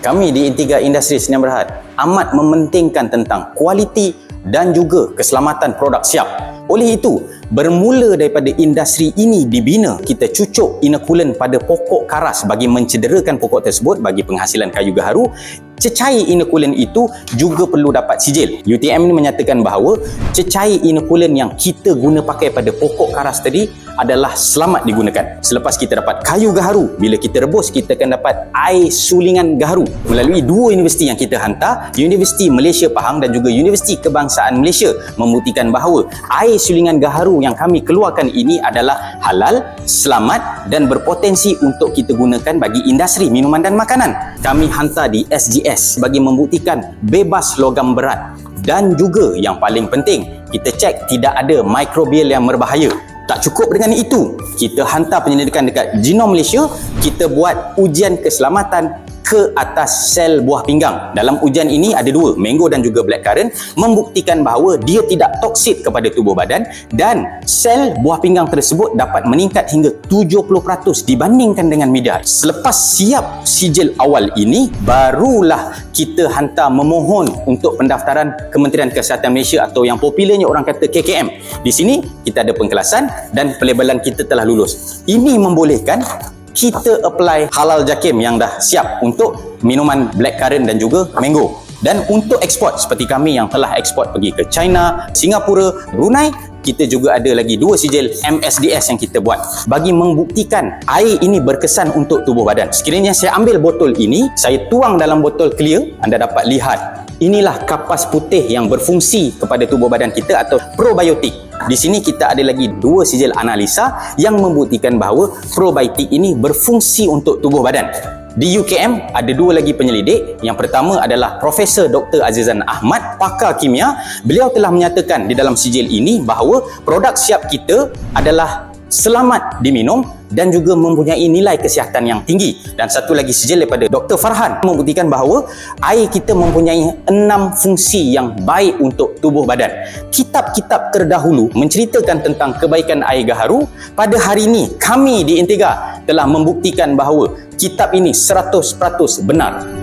Kami di Intiga Industri Sdn Bhd amat mementingkan tentang kualiti dan juga keselamatan produk siap. Oleh itu, bermula daripada industri ini dibina, kita cucuk inokulen pada pokok karas bagi mencederakan pokok tersebut bagi penghasilan kayu gaharu. Cecair inokulen itu juga perlu dapat sijil. UTM ini menyatakan bahawa cecair inokulen yang kita guna pakai pada pokok karas tadi adalah selamat digunakan. Selepas kita dapat kayu gaharu, bila kita rebus kita akan dapat air sulingan gaharu melalui dua universiti yang kita hantar, Universiti Malaysia Pahang dan juga Universiti Kebangsaan Malaysia membuktikan bahawa air sulingan gaharu yang kami keluarkan ini adalah halal, selamat dan berpotensi untuk kita gunakan bagi industri minuman dan makanan. Kami hantar di SGS bagi membuktikan bebas logam berat. Dan juga yang paling penting kita cek tidak ada mikrobial yang berbahaya. Tak cukup dengan itu, kita hantar penyelidikan dekat Genom Malaysia, kita buat ujian keselamatan ke atas sel buah pinggang. Dalam ujian ini ada dua, mango dan juga blackcurrant, membuktikan bahawa dia tidak toksik kepada tubuh badan dan sel buah pinggang tersebut dapat meningkat hingga 70% dibandingkan dengan media. Selepas siap sijil awal ini, barulah kita hantar memohon untuk pendaftaran Kementerian Kesihatan Malaysia atau yang popularnya orang kata KKM. Di sini kita ada pengkelasan dan pelabelan kita telah lulus. Ini membolehkan kita apply halal jakim yang dah siap untuk minuman blackcurrant dan juga mango dan untuk ekspor seperti kami yang telah ekspor pergi ke China, Singapura, Brunei kita juga ada lagi dua sijil MSDS yang kita buat bagi membuktikan air ini berkesan untuk tubuh badan. Sekiranya saya ambil botol ini, saya tuang dalam botol clear, anda dapat lihat inilah kapas putih yang berfungsi kepada tubuh badan kita atau probiotik. Di sini kita ada lagi dua sijil analisa yang membuktikan bahawa probiotik ini berfungsi untuk tubuh badan. Di UKM ada dua lagi penyelidik. Yang pertama adalah Profesor Dr. Azizan Ahmad, pakar kimia. Beliau telah menyatakan di dalam sijil ini bahawa produk siap kita adalah selamat diminum dan juga mempunyai nilai kesihatan yang tinggi. Dan satu lagi sijil daripada Dr. Farhan membuktikan bahawa air kita mempunyai enam fungsi yang baik untuk tubuh badan. Kitab-kitab terdahulu menceritakan tentang kebaikan air gaharu. Pada hari ini, kami di Intega telah membuktikan bahawa kitab ini 100% benar.